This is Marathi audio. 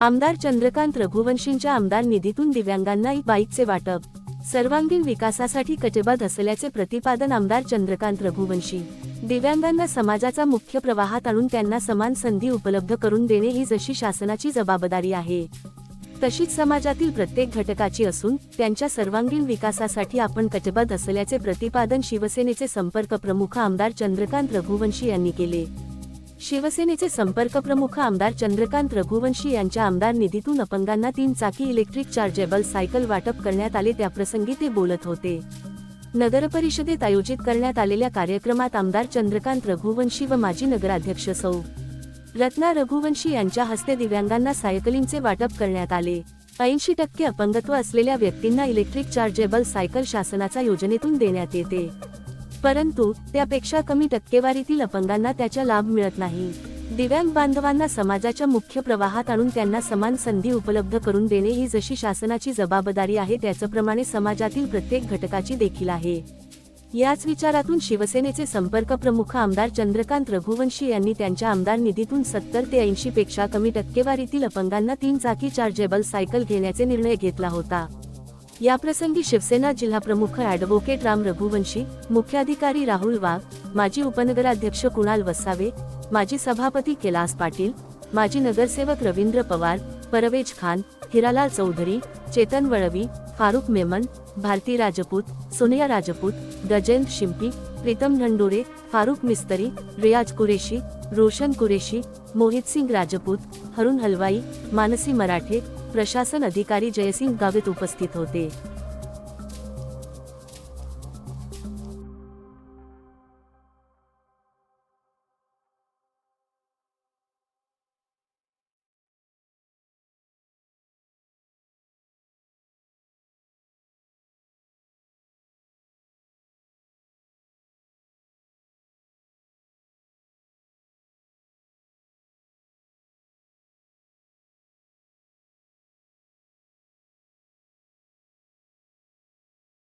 आमदार चंद्रकांत रघुवंशींच्या आमदार निधीतून दिव्यांगांना ई बाईकचे वाटप. सर्वांगीण विकासासाठी कटिबद्ध असल्याचे प्रतिपादन आमदार चंद्रकांत रघुवंशी. दिव्यांगांना समाजाचा मुख्य प्रवाहात आणून त्यांना समान संधी उपलब्ध करून देणे ही जशी शासनाची जबाबदारी आहे तशीच समाजातील प्रत्येक घटकाची असून त्यांच्या सर्वांगीण विकासासाठी आपण कटिबद्ध असल्याचे प्रतिपादन शिवसेनेचे संपर्क प्रमुख आमदार चंद्रकांत रघुवंशी यांनी केले. शिवसेनेचे संपर्क प्रमुख आमदार चंद्रकांत रघुवंशी यांच्या आमदार निधीतून अपंगांना तीन चाकी इलेक्ट्रिक चार्जेबल सायकल वाटप करण्यात आले. त्याप्रसंगी ते बोलत होते. नगरपरिषदेत आयोजित करण्यात आलेल्या कार्यक्रमात आमदार चंद्रकांत रघुवंशी व माजी नगराध्यक्ष सौ. रत्ना रघुवंशी यांच्या हस्ते दिव्यांगांना सायकलींचे वाटप करण्यात आले. ऐंशी टक्के अपंगत्व असलेल्या व्यक्तींना इलेक्ट्रिक चार्जेबल सायकल शासनाच्या योजनेतून देण्यात येते. परंतु त्यापेक्षा कमी टक्केवारीतील अपंगांना त्याचा लाभ मिळत नाही. दिव्यांग बांधवांना समाजाच्या मुख्य प्रवाहात आणून त्यांना समान संधी उपलब्ध करून देणे ही जशी शासनाची जबाबदारी आहे त्याचप्रमाणे समाजातील प्रत्येक घटकाची देखील आहे. याच विचारातून शिवसेनेचे संपर्क प्रमुख आमदार चंद्रकांत रघुवंशी यांनी त्यांच्या आमदार निधीतून सत्तर ते ऐंशी पेक्षा कमी टक्केवारीतील अपंगांना तीन चाकी चार्जेबल सायकल घेण्याचे निर्णय घेतला होता. याप्रसंगी शिवसेना जिल्हाप्रमुख ॲडव्होकेट राम रघुवंशी मुख्याधिकारी राहुल वाघ माजी उपनगराध्यक्ष कुणाल वसावे माजी सभापती कैलास पाटील माजी नगरसेवक रवींद्र पवार परवेज खान हिरालाल चौधरी चेतन वळवी फारुख मेमन भारती राजपूत सोनिया राजपूत गजेंद्र शिंपी प्रीतम ढंडोरे फारुख मिस्तरी रियाज कुरेशी रोशन कुरेशी मोहित सिंग राजपूत हरुण हलवाई मानसी मराठे प्रशासन अधिकारी जयसिंग गावित उपस्थित होते.